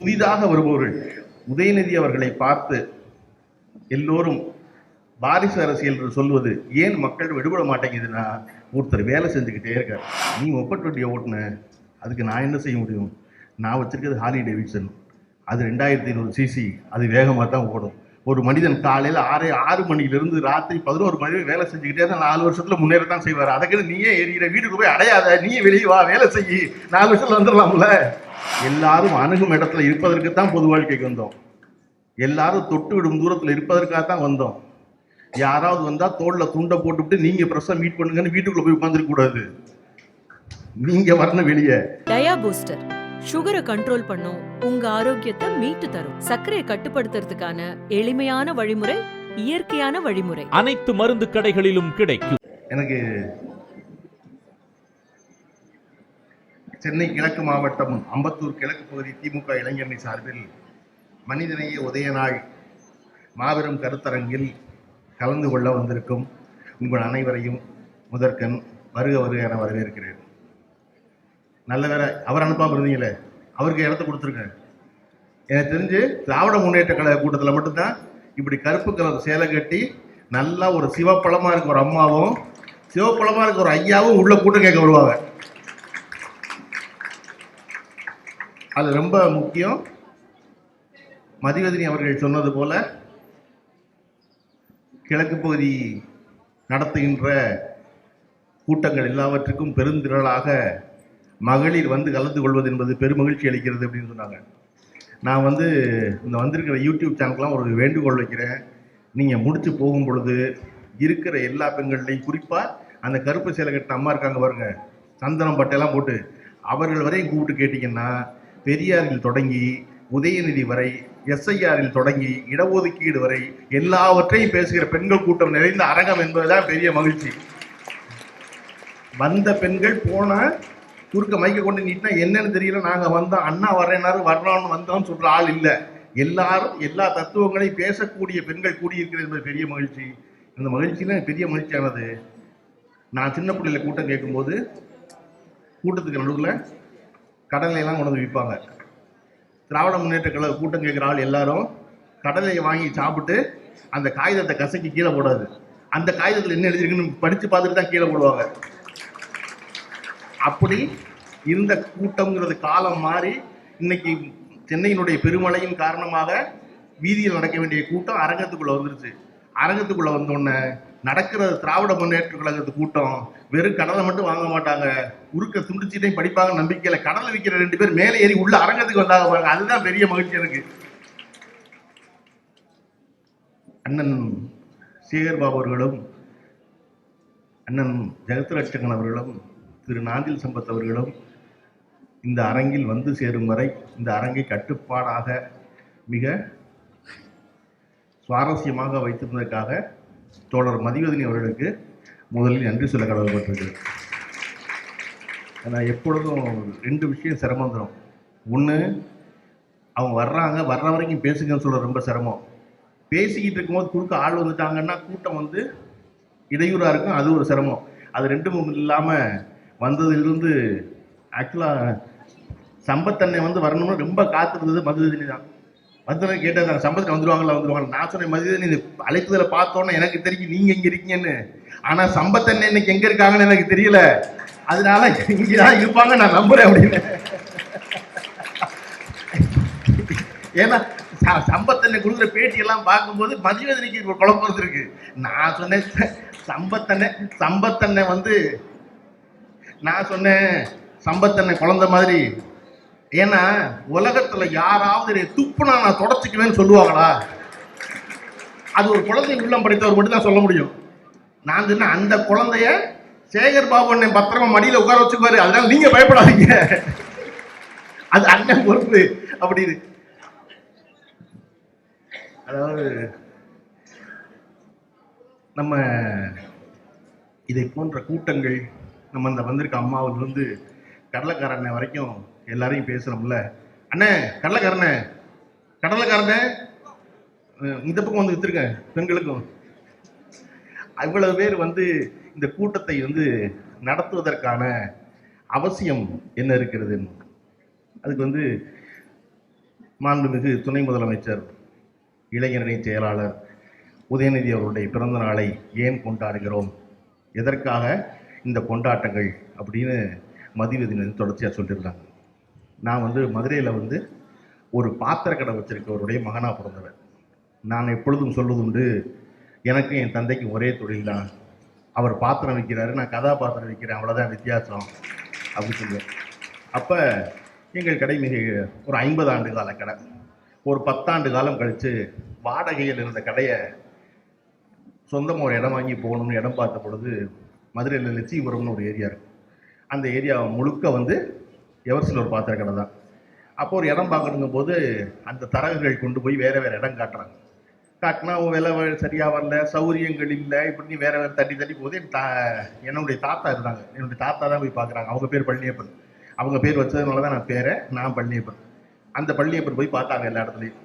புதிதாக வருபவர்கள் உதயநிதி அவர்களை பார்த்து எல்லோரும் வாரிசு அரசியல் என்று சொல்வது ஏன் மக்கள் விடுபட மாட்டேங்குதுன்னா ஒருத்தர் வேலை செஞ்சுக்கிட்டே இருக்கார். நீ ஒப்பட்டு வண்டியை ஓட்டுன அதுக்கு நான் என்ன செய்ய முடியும்? நான் வச்சுருக்கிறது ஹாலி டேவிட்சன் அது ரெண்டாயிரத்தி ஐநூறு சிசி அது வேகமாக தான் ஓடும். ஒரு மனிதன் காலையில் ஆறு ஆறு மணிலிருந்து ராத்திரி பதினோரு மணி வரை வேலை செஞ்சுக்கிட்டே தான் நாலு வருஷத்துல முன்னேற தான் செய்வார் அதுக்கு நீயே எரியிற வீட்டுக்கு போய் அடையாத நீயே வெளியே வா வேலை செய்யி நாலு வருஷத்துல வந்துடலாம்ல. எல்லாரும் அணுகும் இடத்துல இருப்பதற்கு தான் பொது வாழ்க்கைக்கு வந்தோம். எல்லாரும் தொட்டு விடும் தூரத்தில் இருப்பதற்காக தான் வந்தோம். யாராவது வந்தால் தோளில் துண்டை போட்டுவிட்டு நீங்கள் பிரஸ்ஸை மீட் பண்ணுங்கன்னு வீட்டுக்குள்ளே போய் உட்காந்துருக்க கூடாது. நீங்கள் வரணும் வெளியே. டயா பூஸ்டர். சுகரை கண்ட்ரோல் பண்ணும். உங்க ஆரோக்கியத்தை மீட்டு தரும். சர்க்கரையை கட்டுப்படுத்துறதுக்கான எளிமையான வழிமுறை இயற்கையான வழிமுறை. அனைத்து மருந்து கடைகளிலும் கிடைக்கும். எனக்கு சென்னை கிழக்கு மாவட்டம் அம்பத்தூர் கிழக்கு பகுதி திமுக இளைஞரணி சார்பில் மனிதநேய உதய நாள் மாபெரும் கருத்தரங்கில் கலந்து கொள்ள வந்திருக்கும் உங்கள் அனைவரையும் முதற்கண் வருக வருக என வரவேற்கிறேன். நல்ல வேலை. அவர் அனுப்பாமல் இருந்தீங்களே? அவருக்கு இடத்த கொடுத்துருக்கேன் எனக்கு தெரிஞ்சு திராவிட முன்னேற்ற கழக கூட்டத்தில் மட்டும்தான் இப்படி கருப்பு கலர் சேலை கட்டி நல்லா ஒரு சிவப்பழமாக இருக்க ஒரு அம்மாவும் சிவப்பழமாக இருக்க ஒரு ஐயாவும் உள்ள கூட்டம் கேட்க வருவாங்க. அது ரொம்ப முக்கியம். மதிவதினி அவர்கள் சொன்னது போல கிழக்கு பகுதி நடத்துகின்ற கூட்டங்கள் எல்லாவற்றுக்கும் பெருந்திரளாக மகளிர் வந்து கலந்து கொள்வது என்பது பெருமகிழ்ச்சி அளிக்கிறது அப்படின்னு சொன்னாங்க. நான் வந்து இந்த வந்திருக்கிற யூடியூப் சேனலுக்குலாம் ஒரு வேண்டுகோள் வைக்கிறேன். நீங்கள் முடித்து போகும் பொழுது இருக்கிற எல்லா பெண்கள்லையும் குறிப்பாக அந்த கருப்பு சேலை கட்டின அம்மா இருக்காங்க பாருங்க சந்தனம் பட்டையெல்லாம் போட்டு அவர்கள் வரையும் கூப்பிட்டு கேட்டிங்கன்னா பெரியாரில் தொடங்கி உதயநிதி வரை எஸ்ஐஆரில் தொடங்கி இடஒதுக்கீடு வரை எல்லாவற்றையும் பேசுகிற பெண்கள் கூட்டம் நிறைந்த அரங்கம் என்பதுதான் பெரிய மகிழ்ச்சி. வந்த பெண்கள் போன குறுக்க மைக்க கொண்டு நீட்டினா என்னன்னு தெரியல. நாங்கள் வந்தோம் அண்ணா வர்றேனாரு வர்றோம்னு வந்தோம்னு சொல்கிற ஆள் இல்லை. எல்லாரும் எல்லா தத்துவங்களையும் பேசக்கூடிய பெண்கள் கூடியிருக்கிறது என்பது பெரிய மகிழ்ச்சி. அந்த மகிழ்ச்சியில பெரிய மகிழ்ச்சியானது. நான் சின்ன பிள்ளையில கூட்டம் கேட்கும்போது கூட்டத்துக்கு நடுவில் கடலையெல்லாம் கொண்டு வந்து விற்பாங்க. திராவிட முன்னேற்ற கழக கூட்டம் கேட்குற ஆள் எல்லாரும் கடலையை வாங்கி சாப்பிட்டு அந்த காகிதத்தை கசக்கி கீழே போடாது. அந்த காகிதத்தில் என்ன எழுதிருக்குன்னு படித்து பார்த்துட்டு தான் கீழே போடுவாங்க. அப்படி இருந்த கூட்டம்ங்கிறது காலம் மாறி இன்னைக்கு சென்னையினுடைய பெருமழையின் காரணமாக வீதியில் நடக்க வேண்டிய கூட்டம் அரங்கத்துக்குள்ளே வந்துருச்சு. அரங்கத்துக்குள்ளே வந்தோடனே நடக்கிற திராவிட முன்னேற்ற கழகத்து கூட்டம் வெறும் கடலை மட்டும் வாங்க மாட்டாங்க. உருக்க துண்டிச்சுட்டையும் படிப்பாங்க நம்பிக்கையில். கடலை விற்கிற ரெண்டு பேர் மேலே ஏறி உள்ள அரங்கத்துக்கு வந்தாங்க பாருங்க. அதுதான் பெரிய மகிழ்ச்சி எனக்கு. அண்ணன் சேகர் பாபு அவர்களும் அண்ணன் ஜெகத்லட்சகன் அவர்களும் திரு நாஞ்சில் சம்பத் அவர்களும் இந்த அரங்கில் வந்து சேரும் வரை இந்த அரங்கை கட்டுப்பாடாக மிக சுவாரஸ்யமாக வைத்திருந்ததற்காக தோழர் மதிவதனி அவர்களுக்கு முதலில் நன்றி சொல்ல கடமைப்பட்டிருக்கிறேன். ஏன்னா எப்பொழுதும் ரெண்டு விஷயம் சிரமம் தரும் ஒன்று அவங்க வர்றாங்க வர்ற வரைக்கும் பேசுங்கன்னு சொல்ல ரொம்ப சிரமம். பேசிக்கிட்டு இருக்கும்போது குறுக்க ஆள் வந்துட்டாங்கன்னா கூட்டம் வந்து இடையூறாக இருக்கும் அது ஒரு சிரமம். அது ரெண்டும் இல்லாமல் வந்ததிலிருந்து ஆக்சுவலாக சம்பத்தன்னை வந்து வரணும்னு ரொம்ப காத்திருந்தது மதுதினி தான். வந்து கேட்டேன் சம்பத்தில் வந்துடுவாங்களா வந்துருவாங்க. நான் சொன்னேன் மதுதினி இது அழைப்புதல பார்த்தோன்னே எனக்கு தெரியும். நீங்கள் இங்கே இருக்கீங்கன்னு. ஆனால் சம்பத்தன்னை இன்னைக்கு எங்கே இருக்காங்கன்னு எனக்கு தெரியல. அதனால இங்கே தான் இருப்பாங்க நான் நம்புறேன் அப்படின்னு. ஏன்னா ச- சம்பத்தன்னை கொடுக்குற பேட்டியெல்லாம் பார்க்கும்போது மதுவேதனைக்கு ஒரு குழப்பம் இருக்கு நான் சொன்னேன் சம்பத்தன்னை சம்பத்தன்னை வந்து நான் சொன்னேன் சம்பத்தன்னை குழந்த மாதிரி. ஏன்னா உலகத்துல யாராவது என்னை துப்புனா நான் தொடச்சிக்குவேன்னு சொல்லுவாங்களா? அது ஒரு குழந்தை உள்ளம் படைத்தவர் மட்டும் தான் சொல்ல முடியும். நான் சொன்னேன் அந்த குழந்தைய சேகர் பாபு அண்ணன் பத்திரமா மடியில் உட்கார வச்சுக்குவாரு. அதனால நீங்க பயப்படாதீங்க. அது அண்ணன் பொறுப்பு அப்படின்னு. அதாவது நம்ம இதை போன்ற கூட்டங்கள் நம்ம அந்த வந்திருக்க அம்மாவிலிருந்து கடலைக்காரண்ணே வரைக்கும் எல்லாரையும் பேசுகிறோம்ல அண்ணே கடலைக்காரண்ணே கடலைக்காரண்ணே இந்த பக்கம் வந்து வித்துருக்கேன் பெண்களுக்கும். அவ்வளவு பேர் வந்து இந்த கூட்டத்தை வந்து நடத்துவதற்கான அவசியம் என்ன இருக்கிறது? அதுக்கு வந்து மாண்புமிகு துணை முதலமைச்சர் இளைஞரணி செயலாளர் உதயநிதி அவருடைய பிறந்த நாளை ஏன் கொண்டாடுகிறோம்? எதற்காக? இந்த கொண்டாட்டங்கள் அப்படின்னு மதிவதின் தொடர்ச்சியாக சொல்லியிருக்காங்க நான் வந்து மதுரையில் வந்து ஒரு பாத்திர கடை வச்சுருக்கவருடைய மகனாக பிறந்தவன். நான் எப்பொழுதும் சொல்வதுண்டு எனக்கும் என் தந்தைக்கும் ஒரே தொழில் தான் அவர் பாத்திரம் விற்கிறாரு நான் கதாபாத்திரம் விற்கிறேன் அவ்வளோதான் வித்தியாசம். அப்படின்னு சொல்லுவேன். அப்போ எங்கள் கடை மிக ஒரு ஐம்பது ஆண்டு கால கடை. ஒரு பத்தாண்டு காலம் கழித்து வாடகையில் இருந்த கடையை சொந்தமாக ஒரு இடம் வாங்கி போகணும்னு இடம் பார்த்த பொழுது மதுரையில் லட்சிபுரம்னு ஒரு ஏரியா இருக்கும் அந்த ஏரியா முழுக்க வந்து எவர்சில் ஒரு பாத்திர கடை தான். அப்போ ஒரு இடம் பார்க்கணுங்கும் போது அந்த தரகர்கள் கொண்டு போய் வேறு வேறு இடம் காட்டுறாங்க. காட்டினா விலை சரியாக வரல சௌரியங்கள் இல்லை இப்படி வேறு வேறு தட்டி தட்டி போது என் தா என்னுடைய தாத்தா இருந்தாங்க. என்னுடைய தாத்தா தான் போய் பார்க்குறாங்க. அவங்க பேர் பழனியப்பன். அவங்க பேர் வச்சதுனால தான் நான் பேரை நான் பழனியப்பன். அந்த பழனியப்பன் போய் பார்த்தாங்க எல்லா இடத்துலையும்.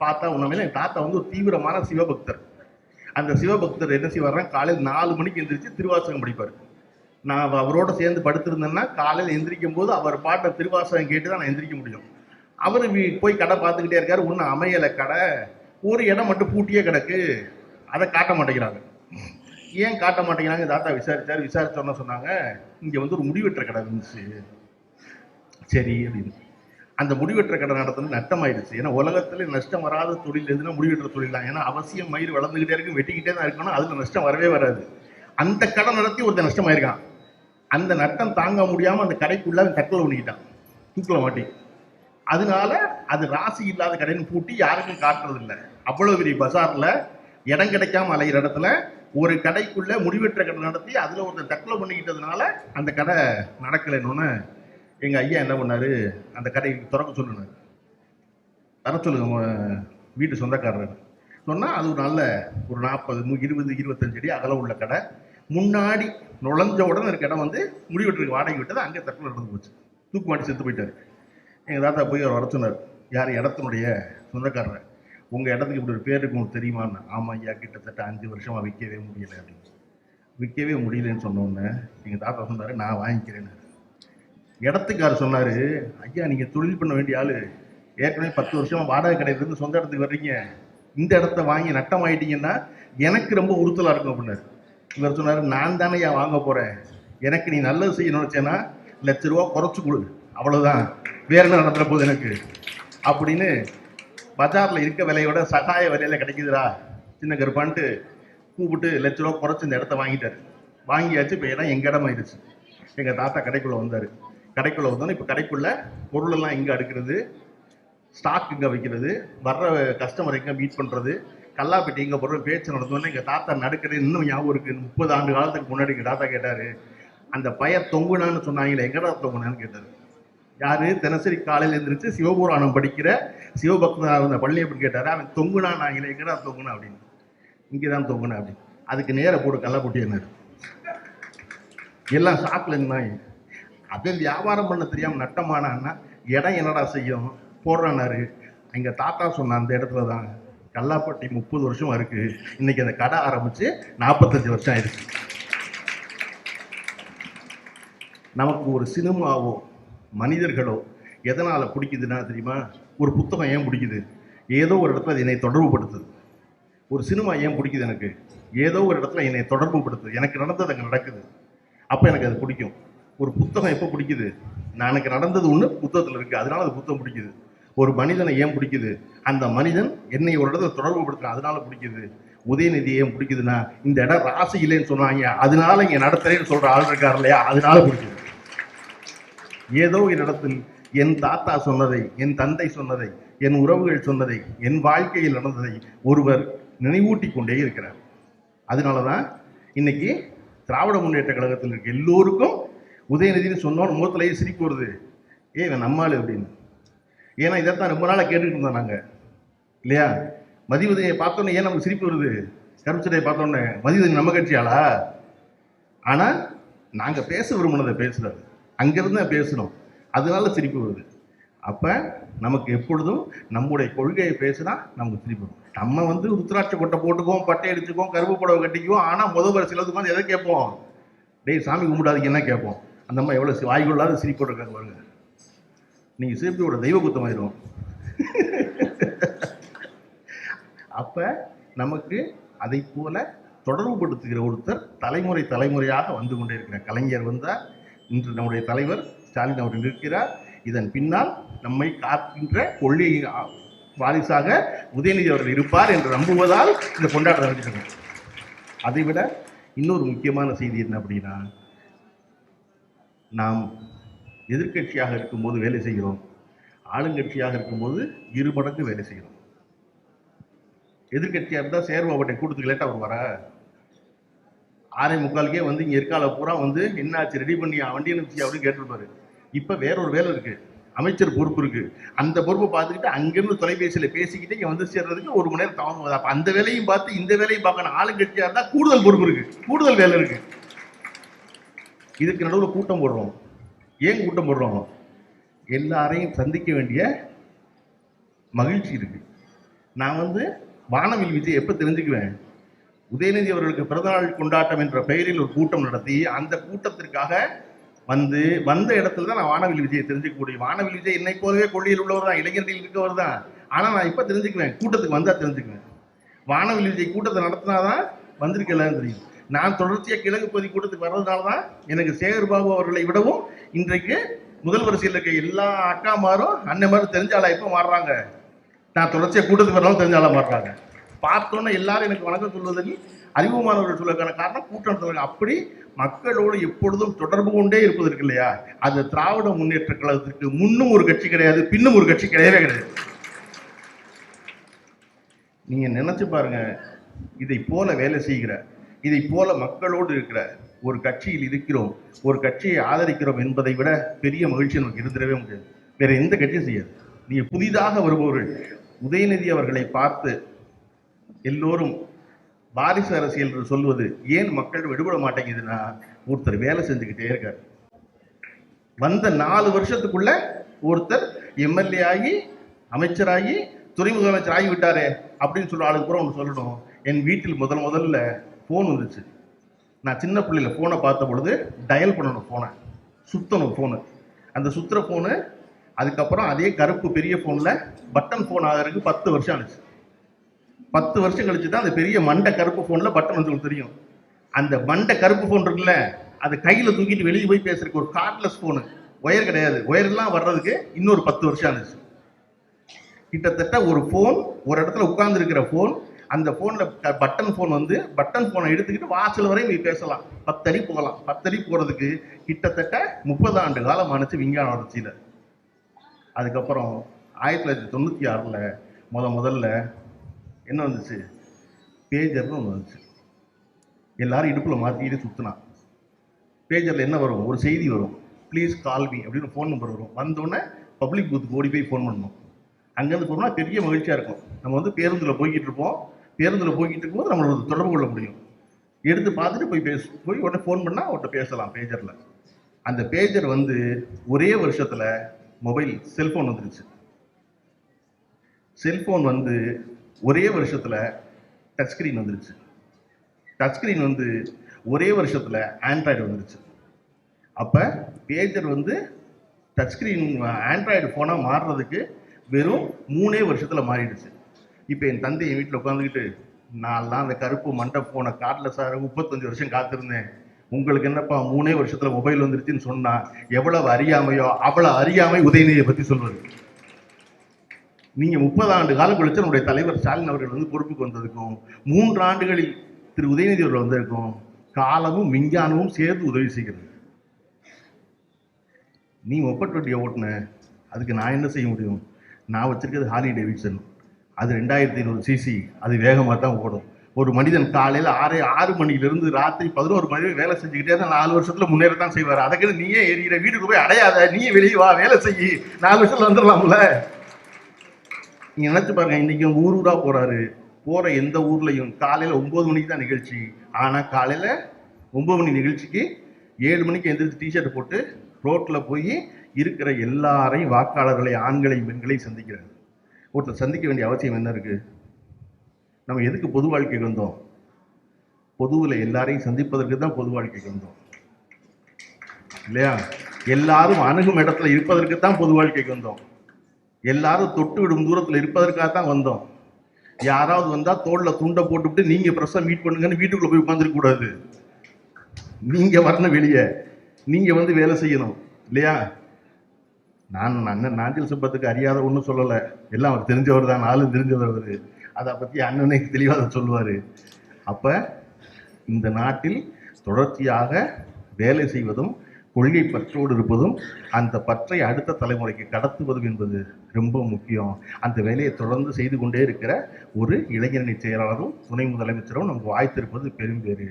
பார்த்தா உண்மையில என் தாத்தா வந்து ஒரு தீவிரமான சிவபக்தர். அந்த சிவபக்தர் என்ன செய்வார்னா காலையில் நாலு மணிக்கு எந்திரிச்சு திருவாசகம் படிப்பார். நான் அவரோட சேர்ந்து படுத்திருந்தேன்னா காலையில் எந்திரிக்கும் போது அவர் பாட்ட திருவாசகம் கேட்டு தான் நான் எந்திரிக்க முடியும். அவர் போய் கடை பார்த்துக்கிட்டே இருக்காரு. ஒன்றும் அமையலை கடை. ஒரு இடம் மட்டும் பூட்டியே கிடக்கு. அதை காட்ட மாட்டேங்கிறாங்க. ஏன் காட்ட மாட்டேங்கிறாங்க தாத்தா விசாரிச்சார். விசாரித்தோன்னு சொன்னாங்க இங்கே வந்து ஒரு முடிவெற்ற கடை இருந்துச்சு. சரி அப்படின்னு. அந்த முடிவெட்டுற கடை நடத்துறது நட்டமாயிடுச்சு. ஏன்னா உலகத்துல நஷ்டம் வராத தொழில் எதுனா முடிவெற்ற தொழில் தான். ஏன்னா அவசியம் மயிர் வளர்ந்துகிட்டே இருக்கும் வெட்டிக்கிட்டே தான் இருக்கணும் அதுல நஷ்டம் வரவே வராது. அந்த கடை நடத்தி ஒருத்தன் நஷ்டமாயிருக்கான். அந்த நட்டம் தாங்க முடியாம அந்த கடைக்குள்ள அவன் தக்கல பண்ணிக்கிட்டான். தூக்கல மாட்டி. அதனால அது ராசி இல்லாத கடைன்னு பூட்டி யாருக்கும் காட்டுறது இல்லை. அவ்வளவு பெரிய பஜார்ல இடம் கிடைக்காம அலைகிற இடத்துல ஒரு கடைக்குள்ள முடிவெற்ற கடை நடத்தி அதுல ஒருத்தன் தக்கலை பண்ணிக்கிட்டதுனால அந்த கடை நடக்கலைன்னு எங்கள் ஐயா என்ன பண்ணாரு? அந்த கடையை திறக்க சொல்லுனாரு தர சொல்லுங்க வீட்டு சொந்தக்காரர். சொன்னால் அது ஒரு நல்ல ஒரு நாற்பது இருபது இருபத்தஞ்சு அடி அகலம் உள்ள கடை. முன்னாடி நுழைஞ்ச உடனே இருக்க இடம் வந்து முடிவெட்டுக்கு வாடகை விட்டது அங்கே தட்டில் நடந்து போச்சு. தூக்கு மாட்டி செத்து போயிட்டார். எங்கள் தாத்தா போய் அவர் வர சொன்னார். யார் இடத்தினுடைய சொந்தக்காரர்? உங்கள் இடத்துக்கு இப்படி ஒரு பேர் இருக்கு உங்களுக்கு தெரியுமான்னு. ஆமாம் ஐயா கிட்டத்தட்ட அஞ்சு வருஷமாக விற்கவே முடியல அப்படின்னு. விற்கவே முடியலன்னு சொன்னோன்னே எங்கள் தாத்தா சொன்னார் நான் வாங்கிக்கிறேன்னு. இடத்துக்கார் சொன்னார்? ஐயா நீங்கள் தொழில் பண்ண வேண்டிய ஆள். ஏற்கனவே பத்து வருஷமா வாடகை கடையிலேருந்து சொந்த இடத்துக்கு வர்றீங்க. இந்த இடத்த வாங்கி நட்டம் ஆயிட்டீங்கன்னா எனக்கு ரொம்ப உறுத்தலாக இருக்கும் அப்படின்னாரு. இவர் சொன்னார் நான் தானே ஏன் வாங்க போகிறேன் எனக்கு நீ நல்லது செய்யணும்னு வச்சேன்னா லட்ச ரூபா குறைச்சு கொடு. அவ்வளவுதான். வேற என்ன நடந்துற போகுது எனக்கு? அப்படின்னு பஜார்ல இருக்க விலையோட சகாய விலையில கிடைக்குதுடா. சின்ன கருப்பான்ட்டு கூப்பிட்டு லட்ச ரூபா குறைச்சு இந்த இடத்த வாங்கிட்டாரு. வாங்கியாச்சு இப்போ இடம் எங்க இடம் ஆயிடுச்சு எங்க தாத்தா கடைக்குள்ள வந்தாரு. கடைக்குள்ள வந்தோன்னே இப்போ கடைக்குள்ள பொருள் எல்லாம் எங்க அடுக்கிறது? ஸ்டாக் இங்க வைக்கிறது? வர்ற கஸ்டமர் எங்க மீட் பண்றது? கல்லாப்பட்டி எங்கே பொருள் பேச்சு நடந்தோன்னே எங்க தாத்தா நடுக்கிறது இன்னும் ஞாபகம் இருக்கு. முப்பது ஆண்டு காலத்துக்கு முன்னாடி எங்க தாத்தா கேட்டாரு அந்த பய தொங்குனான்னு சொன்னாங்களே எங்கடா தொங்குனான்னு கேட்டாரு. யாரு? தினசரி காலையில எழுந்திரிச்சு சிவபுராணம் படிக்கிற சிவபக்தனா இருந்த பள்ளியப்பன் கேட்டாரு அவன் தொங்குனா நாங்களே எங்கடா தொங்குனா? அப்படின்னு. இங்கேதான் தொங்குனா அப்படின்னு. அதுக்கு நேர போடு கல்லாப்பட்டி என்ன எல்லாம் ஷாக்ல இருந்தாங்க. அதே வியாபாரம் பண்ண தெரியாமல் நட்டமானான்னா இடம் என்னடா செய்யும்? போடுறானாரு எங்கள் தாத்தா சொன்ன அந்த இடத்துல தான். கல்லாப்பட்டி முப்பது வருஷம் இருக்கு. இன்னைக்கு அந்த கடை ஆரம்பிச்சு நாற்பத்தஞ்சு வருஷம் ஆயிடுச்சு. நமக்கு ஒரு சினிமாவோ மனிதர்களோ எதனால் பிடிக்குதுன்னா தெரியுமா? ஒரு புத்தகம் ஏன் பிடிக்குது? ஏதோ ஒரு இடத்துல அது என்னை தொடர்புபடுத்துது. ஒரு சினிமா ஏன் பிடிக்குது எனக்கு? ஏதோ ஒரு இடத்துல என்னை தொடர்புபடுத்துது. எனக்கு நடந்தது அங்கே நடக்குது. அப்போ எனக்கு அது பிடிக்கும். ஒரு புத்தகம் எப்போ பிடிக்குது? நான் எனக்கு நடந்தது ஒன்று புத்தகத்தில் இருக்குது அதனால அது புத்தகம் பிடிக்குது. ஒரு மனிதனை ஏன் பிடிக்குது? அந்த மனிதன் என்னை ஒரு இடத்துல தொடர்பு படுத்துறான். அதனால பிடிக்குது. உதயநிதி ஏன் பிடிக்குதுன்னா இந்த இடம் ராசி இல்லைன்னு சொன்னாங்க. அதனால இங்கே நடத்துறேன்னு சொல்கிற ஆள் இருக்கார் இல்லையா? அதனால பிடிக்குது. ஏதோ ஒரு இடத்தில் என் தாத்தா சொன்னதை என் தந்தை சொன்னதை என் உறவுகள் சொன்னதை என் வாழ்க்கையில் நடந்ததை ஒருவர் நினைவூட்டி கொண்டே இருக்கிறார். அதனாலதான் இன்னைக்கு திராவிட முன்னேற்ற கழகத்தில் இருக்க எல்லோருக்கும் உதயநிதினு சொன்னோன்னு முகத்துலையே சிரிப்பு வருது. ஏ இவன் நம்மாள் அப்படின்னு. ஏன்னா இதைத்தான் ரொம்ப நாளாக கேட்டுக்கிட்டு இருந்தோம் நாங்கள் இல்லையா? மதிவதையை பார்த்தோன்னே ஏன் நமக்கு சிரிப்பு வருது? கருச்சடையை பார்த்தோன்னே மதிவதன் நம்ம கட்சியாளா ஆனால் நாங்கள் பேச விரும்பினதை பேசுறாரு. அங்கேருந்து தான் பேசணும் அதனால சிரிப்பு வருது. அப்போ நமக்கு எப்பொழுதும் நம்முடைய கொள்கையை பேசினா நமக்கு சிரிப்பு வரும். நம்ம வந்து ருத்ராட்ச கொட்டை போட்டுக்குவோம் பட்டை அடிச்சுக்குவோம் கருப்பு புடவை கட்டிக்குவோம் ஆனால் முத வரிசையில் வந்து எதை கேட்போம்? டேய் சாமி கும்பிடாதீங்க என்ன கேட்போம்? அந்த அம்மா எவ்வளோ வாய்க்குள்ளாத சிரிப்பு இருக்காங்க பாருங்க. நீங்கள் சிரிப்பியோட தெய்வ குத்தமாயிரும். அப்போ நமக்கு அதை போல தொடர்புபடுத்துகிற ஒருத்தர் தலைமுறை தலைமுறையாக வந்து கொண்டே இருக்கிற கலைஞர் வந்தார் இன்று நம்முடைய தலைவர் ஸ்டாலின் அவர்கள் இருக்கிறார். இதன் பின்னால் நம்மை காக்கின்ற கொள்ளி வாரிசாக உதயநிதி அவர்கள் இருப்பார் என்று நம்புவதால் இந்த கொண்டாட்டம் நடக்கிறது அதை விட இன்னொரு முக்கியமான செய்தி என்ன அப்படின்னா நாம் எதிர்க்கட்சியாக இருக்கும்போது வேலை செய்கிறோம். ஆளுங்கட்சியாக இருக்கும்போது இரு மடங்கு வேலை செய்கிறோம். எதிர்க்கட்சியாக இருந்தால் சேர்வு கூட்டத்துக்கு லேட்டாக அவர் வர ஆறே முக்காலுக்கே வந்து இங்கே இருக்கால பூரா வந்து என்னாச்சு ரெடி பண்ணி வண்டி அனுப்பிச்சு அப்படின்னு கேட்டிருப்பாரு. இப்போ வேற ஒரு வேலை இருக்கு. அமைச்சர் பொறுப்பு இருக்கு. அந்த பொறுப்பை பார்த்துக்கிட்டு அங்கிருந்து தொலைபேசியில் பேசிக்கிட்டு இங்கே வந்து சேர்றதுக்கு ஒரு மணி நேரம் தாமதம். அப்போ அந்த வேலையும் பார்த்து இந்த வேலையும் பார்க்கணும். ஆளுங்கட்சியாக இருந்தால் கூடுதல் பொறுப்பு இருக்கு. கூடுதல் வேலை இருக்கு. இதுக்கு நடுவில் கூட்டம் போடுறோம். ஏன் கூட்டம் போடுறோம்? எல்லாரையும் சந்திக்க வேண்டிய மகிழ்ச்சி இருக்கு. நான் வந்து வானவில் விஜய் எப்போ தெரிஞ்சுக்குவேன்? உதயநிதி அவர்களுக்கு பிறந்தநாள் கொண்டாட்டம் என்ற பெயரில் ஒரு கூட்டம் நடத்தி அந்த கூட்டத்திற்காக வந்து வந்த இடத்துல தான் நான் வானவில் விஜயை தெரிஞ்சுக்க முடியும். வானவில் விஜய் என்னை போலவே கொள்ளியில் உள்ளவர் தான் இளைஞர்கள் இருக்கவர் தான். ஆனால் நான் இப்போ தெரிஞ்சுக்குவேன். கூட்டத்துக்கு வந்தால் தெரிஞ்சுக்குவேன். வானவில் விஜய் கூட்டத்தை நடத்தினாதான் வந்திருக்கலான்னு தெரியும். நான் தொடர்ச்சியாக கிழக்கு பகுதி கூட்டத்துக்கு வர்றதுனால தான் எனக்கு சேகர் பாபு அவர்களை விடவும் இன்றைக்கு முதல் வரிசையில் இருக்க எல்லா அக்காமாரும் அண்ணன்மாரும் தெரிஞ்ச ஆளா இப்போ மாறுறாங்க. நான் தொடர்ச்சியாக கூட்டத்துக்கு வரலாம் தெரிஞ்ச ஆளா மாறுறாங்க. பார்த்தோன்னே எல்லாரும் எனக்கு வணக்கம் சொல்வதில் அறிவுமானவர்கள் சொல்வதற்கான காரணம் கூட்டம் நடத்துவாங்க. அப்படி மக்களோடு எப்பொழுதும் தொடர்பு கொண்டே இருப்பது இருக்கு இல்லையா? அது திராவிட முன்னேற்ற கழகத்திற்கு முன்னும் ஒரு கட்சி கிடையாது பின்னும் ஒரு கட்சி கிடையவே கிடையாது. நீங்க நினைச்சு பாருங்க இதை போல வேலை செய்கிற இதை போல மக்களோடு இருக்கிற ஒரு கட்சியில் இருக்கிறோம் ஒரு கட்சியை ஆதரிக்கிறோம் என்பதை விட பெரிய மகிழ்ச்சி நமக்கு இருந்திடவே முடியாது. வேற எந்த கட்சியும் செய்யாது. நீங்க புதிதாக வருபவர்கள் உதயநிதி அவர்களை பார்த்து எல்லோரும் வாரிசு அரசியல் என்று சொல்வது ஏன் மக்கள் விடுபட மாட்டேங்குதுன்னா ஒருத்தர் வேலை செஞ்சுக்கிட்டே இருக்கார். வந்த நாலு வருஷத்துக்குள்ள ஒருத்தர் எம்எல்ஏ ஆகி அமைச்சராகி துறைமுக அமைச்சர் ஆகி விட்டாரே அப்படின்னு சொல்ற ஆளுக்கு கூட ஒன்று சொல்லணும். என் வீட்டில் முதல் முதல்ல ஃபோன் வந்துச்சு நான் சின்ன பிள்ளையில ஃபோனை பார்த்த பொழுது டயல் பண்ணணும் ஃபோனை சுத்தணும் ஃபோனு அந்த சுத்துற ஃபோனு அதுக்கப்புறம் அதே கருப்பு பெரிய ஃபோனில் பட்டன் ஃபோன் ஆகிறதுக்கு பத்து வருஷம் ஆனிச்சு பத்து வருஷம் கழிச்சு தான் அந்த பெரிய மண்டை கருப்பு ஃபோனில் பட்டன் வந்து தெரியும். அந்த மண்டை கருப்பு ஃபோன் இருக்குல்ல அதை கையில் தூக்கிட்டு வெளியே போய் பேசுறதுக்கு ஒரு கார்ட்லெஸ் ஃபோனு ஒயர் கிடையாது. ஒயர்லாம் வர்றதுக்கு இன்னொரு பத்து வருஷம் ஆனிச்சு கிட்டத்தட்ட ஒரு ஃபோன் ஒரு இடத்துல உட்கார்ந்துருக்கிற ஃபோன் அந்த ஃபோனில் பட்டன் ஃபோன் வந்து பட்டன் ஃபோனை எடுத்துக்கிட்டு வாசல் வரையும் நீங்கள் பேசலாம். பத்தடி போகலாம். பத்தடி போகிறதுக்கு கிட்டத்தட்ட முப்பது ஆண்டு காலம் ஆணுச்சு விஞ்ஞான வளர்ச்சியில். அதுக்கப்புறம் ஆயிரத்தி தொள்ளாயிரத்தி தொண்ணூற்றி ஆறில் முத முதல்ல என்ன வந்துச்சு? பேஜர்னு ஒன்று வந்துச்சு. எல்லாரும் இடுப்பில் மாற்றிக்கிட்டு சுற்றினான் பேஜரில் என்ன வரும்? ஒரு செய்தி வரும். ப்ளீஸ் கால் மீ அப்படின்னு ஃபோன் நம்பர் வரும். வந்தோடனே பப்ளிக் பூத்துக்கு ஓடி போய் ஃபோன் பண்ணணும். அங்கேருந்து போனோம்னா பெரிய மகிழ்ச்சியாக இருக்கும். நம்ம வந்து பேருந்தில் போய்கிட்டு இருப்போம். பேருந்தில் போய்கிட்டு இருக்கும்போது நம்மளோட தொடர்பு கொள்ள முடியும். எடுத்து பார்த்துட்டு போய் பேச போய் உடனே ஃபோன் பண்ணால் அவர்கிட்ட பேசலாம் பேஜரில் அந்த பேஜர் வந்து ஒரே வருஷத்தில் மொபைல் செல்ஃபோன் வந்துருச்சு. செல்ஃபோன் வந்து ஒரே வருஷத்தில் டச் ஸ்க்ரீன் வந்துருச்சு. டச் ஸ்க்ரீன் வந்து ஒரே வருஷத்தில் ஆண்ட்ராய்டு வந்துருச்சு. அப்போ பேஜர் வந்து டச் ஸ்க்ரீன் ஆண்ட்ராய்டு ஃபோனாக மாறுறதுக்கு வெறும் மூணே வருஷத்தில் மாறிடுச்சு. இப்போ என் தந்தை என் வீட்டில் உட்காந்துக்கிட்டு நான்லாம் அந்த கருப்பு மண்டை போன காட்டில் சார் முப்பத்தஞ்சு வருஷம் காத்திருந்தேன். உங்களுக்கு என்னப்பா மூணே வருஷத்தில் மொபைல் வந்துருச்சுன்னு சொன்னா எவ்வளவு அறியாமையோ அவ்வளவு அறியாமை உதயநிதியை பற்றி சொல்றது. நீங்க முப்பது ஆண்டு காலம் கழிச்சு நம்முடைய தலைவர் ஸ்டாலின் அவர்கள் வந்து பொறுப்புக்கு வந்ததுக்கும் மூன்று ஆண்டுகளில் திரு உதயநிதி அவர்கள் வந்திருக்கும் காலமும் விஞ்ஞானமும் சேர்ந்து உதவி செய்கிறது. நீ ஒப்பட் வண்டியை ஓட்டுன அதுக்கு நான் என்ன செய்ய முடியும்? நான் வச்சிருக்கிறது ஹாலி டேவிட்சன் அது ரெண்டாயிரத்தி ஐநூறு சிசி அது வேகமாக தான் ஓடும். ஒரு மனிதன் காலையில் ஆறு ஆறு மணிலிருந்து ராத்திரி பதினோரு மணி வேலை செஞ்சுக்கிட்டே தான் நாலு வருஷத்தில் முன்னேற தான் செய்வார் அதுக்கு நீயே எரியிற வீட்டுக்கு போய் அடையாத நீயே வெளியே வா வேலை செய்யி. நாலு வருஷத்தில் வந்துடலாம்ல. நீங்கள் நினச்சி பாருங்க இன்றைக்கி ஊர் ஊராக போகிறாரு போகிற எந்த ஊர்லேயும் காலையில் ஒம்பது மணிக்கு தான் நிகழ்ச்சி. ஆனால் காலையில் ஒம்பது மணி நிகழ்ச்சிக்கு ஏழு மணிக்கு எந்திரிச்சு டிஷர்ட் போட்டு ரோட்டில் போய் இருக்கிற எல்லாரையும் வாக்காளர்களை ஆண்களையும் பெண்களையும் சந்திக்கிறாங்க ஒருத்தர் சந்திக்க வேண்டிய அவசியம் என்ன இருக்குது நம்ம எதுக்கு பொது வாழ்க்கைக்கு வந்தோம்? பொதுவில் எல்லாரையும் சந்திப்பதற்கு தான் பொது வாழ்க்கைக்கு வந்தோம். இல்லையா? எல்லாரும் அணுகும் இடத்துல இருப்பதற்கு தான் பொது வாழ்க்கைக்கு வந்தோம். எல்லாரும் தொட்டு விடும் தூரத்தில் இருப்பதற்காக தான் வந்தோம். யாராவது வந்தால் தோளில் துண்டை போட்டுவிட்டு நீங்கள் பிரஸ்ஸை மீட் பண்ணுங்கன்னு வீட்டுக்குள்ள போய் உட்காந்துருக்க கூடாது. வரணும் வெளியே. நீங்கள் வந்து வேலை செய்யணும். இல்லையா? நான் அண்ணன் நாஞ்சில் சுப்பத்துக்கு அறியாத ஒன்றும் சொல்லலை. எல்லாம் அவர் தெரிஞ்சவர் தான் நாளும் தெரிஞ்சவர் அவர். அதை பற்றி அண்ணனே தெளிவாக சொல்லுவார். அப்போ இந்த நாட்டில் தொடர்ச்சியாக வேலை செய்வதும் கொள்கை பற்றோடு இருப்பதும் அந்த பற்றை அடுத்த தலைமுறைக்கு கடத்துவதும் என்பது ரொம்ப முக்கியம். அந்த வேலையை தொடர்ந்து செய்து கொண்டே இருக்கிற ஒரு இளைஞரணி செயலாளரும் துணை முதலமைச்சரும் நமக்கு வாய்த்திருப்பது பெரும்பேறு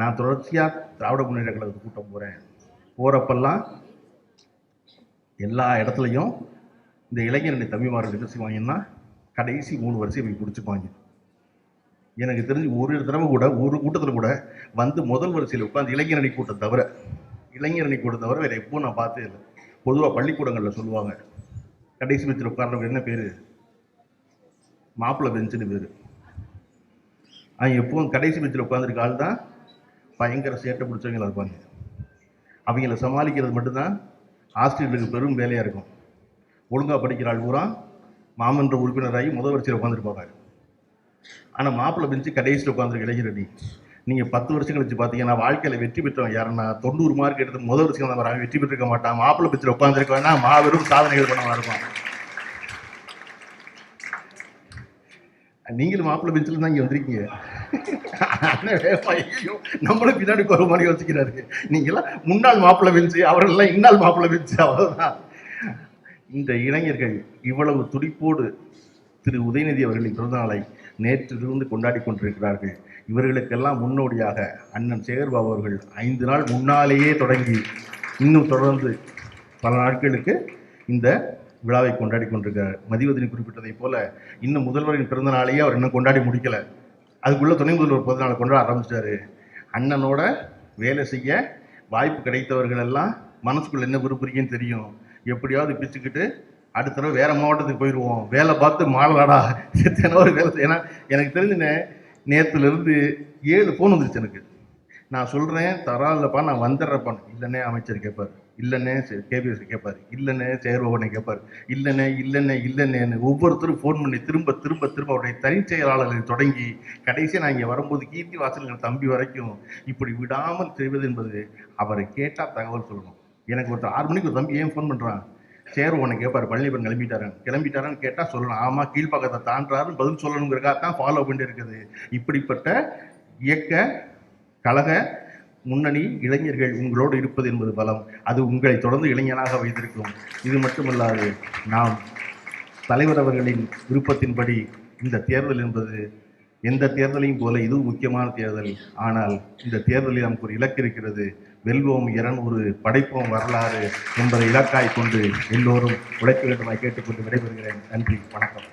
நான் தொடர்ச்சியாக திராவிட முன்னேற்ற கழகத்துக்கு கூட்டம் போகிறேன் போகிறப்பெல்லாம் எல்லா இடத்துலையும் இந்த இளைஞரணி தம்பிமார்கள் என்ன வாங்கினா கடைசி மூணு வரிசையை போய் பிடிச்சிப்பாங்க. எனக்கு தெரிஞ்சு ஒரு தடவை கூட ஒரு கூட்டத்தில் கூட வந்து முதல் வரிசையில் உட்காந்து இளைஞரணி கூட்டம் தவிர இளைஞரணி கூட்டம் தவிர வேறு எப்பவும் நான் பார்த்தே இல்லை. பொதுவாக பள்ளிக்கூடங்களில் சொல்லுவாங்க. கடைசி பெஞ்சில் உட்கார்றவங்க என்ன பேர்? மாப்பிள்ளை பெஞ்சுன்னு பேர். அவங்க எப்பவும் கடைசி பெஞ்சில் உட்காந்துருக்க ஆள் தான் பயங்கர சேட்டை பிடிச்சவங்களா இருப்பாங்க. அவங்கள சமாளிக்கிறது மட்டும்தான் ஆசிரியர்களுக்கு பெரும் வேலையாக இருக்கும். ஒழுங்காக படிக்கிற ஆள் பூரா மாமன்ற உறுப்பினராகி முதல் வரிசையில் உட்காந்துருப்பாங்க ஆனால் மாப்பிள்ளை பெஞ்சு கடைசியில் உட்காந்துருக்க இளைஞரணி நீங்கள் பத்து வருஷம் கழிச்சு பார்த்தீங்கன்னா வாழ்க்கையில் வெற்றி பெற்றவன் யாருன்னா தொண்ணூறு மார்க் எடுத்து முதல் வருஷம் தான் வராங்க வெற்றி பெற்றிருக்க மாட்டான். மாப்பிள்ளை பெஞ்சில் உட்காந்துருக்க வேணா மாபெரும் சாதனைகள் பண்ணவா இருப்பான் நீங்களும் மாப்பிள்ளை பெஞ்சில் தான் இங்கே வந்திருக்கீங்க. நம்மளும் பின்னாடி ஒரு மாதிரி யோசிக்கிறாரு. நீங்களாம் முன்னாள் மாப்பிள்ளை பெஞ்சு அவரெல்லாம் இன்னால் மாப்பிள்ளை பெஞ்சு அவ்வளவுதான். இந்த இளைஞர்கள் இவ்வளவு துடிப்போடு திரு உதயநிதி அவர்களின் பிறந்தநாளை நேற்றிலிருந்து கொண்டாடி கொண்டிருக்கிறார்கள். இவர்களுக்கெல்லாம் முன்னோடியாக அண்ணன் சேகர்பாபு அவர்கள் ஐந்து நாள் முன்னாலேயே தொடங்கி இன்னும் தொடர்ந்து பல நாட்களுக்கு இந்த விழாவை கொண்டாடி கொண்டிருக்கிறார். மதிவதனி குறிப்பிட்டதைப் போல இன்னும் முதல்வரின் பிறந்த நாளையே அவர் இன்னும் கொண்டாடி முடிக்கல. அதுக்குள்ளே துணை முதல்வர் பிறந்த நாளை கொண்டாட ஆரம்பிச்சிட்டாரு. அண்ணனோட வேலை செய்ய வாய்ப்பு கிடைத்தவர்கள் எல்லாம் மனசுக்குள்ளே என்ன விரும்புறீங்கன்னு தெரியும். எப்படியாவது பிச்சுக்கிட்டு அடுத்த தடவை வேறு மாவட்டத்துக்கு போயிடுவோம் வேலை பார்த்து மாடலாடா எத்தனை ஒரு வேலை ஏன்னா எனக்கு தெரிஞ்சுனே நேற்றுலேருந்து ஏழு ஃபோன் வந்துருச்சு எனக்கு. நான் சொல்கிறேன் தராலப்பா நான் வந்துடுறப்பா இல்லைன்னே அமைச்சர் கேட்பார் இல்லைன்னே கேபிஎஸ் கேட்பாரு இல்லைன்னே சேர்பவனை கேட்பார் இல்லைண்ணே இல்லைண்ணே இல்லைண்ணேன்னு ஒவ்வொருத்தரும் ஃபோன் பண்ணி திரும்ப திரும்ப திரும்ப அவருடைய தனிச் செயலாளர்களை தொடங்கி கடைசியாக நான் இங்கே வரும்போது கீர்த்தி வாசல்கள் தம்பி வரைக்கும் இப்படி விடாமல் செய்வது என்பது அவரை கேட்டால் தகவல் சொல்லணும். எனக்கு ஒருத்தர் ஆறு மணிக்கு ஒரு தம்பி ஏன் ஃபோன் பண்ணுறான் சேர்வனை கேட்பார் பழனிபன் கிளம்பிட்டாரன் கிளம்பிட்டாரான்னு கேட்டால் சொல்லணும். ஆமாம் கீழ்ப்பக்கத்தை தாண்டாருன்னு பதில் சொல்லணுங்கிறக்காக தான் ஃபாலோ பண்ணிட்டு இருக்குது. இப்படிப்பட்ட இயக்க கழக முன்னணி இளைஞர்கள் உங்களோடு இருப்பது என்பது பலம். அது உங்களை தொடர்ந்து இளைஞனாக வைத்திருக்கும். இது மட்டுமல்லாது நாம் தலைவர் அவர்களின் விருப்பத்தின்படி இந்த தேர்தல் என்பது எந்த தேர்தலையும் போல இதுவும் முக்கியமான தேர்தல். ஆனால் இந்த தேர்தலில் நமக்கு ஒரு இலக்கு இருக்கிறது. வெல்வோம் இரநூறு படைப்போம் வரலாறு என்பதை இலக்காய் கொண்டு எல்லோரும் உழைக்க வேண்டுமாய் கேட்டுக்கொண்டு விடைபெறுகிறேன். நன்றி வணக்கம்.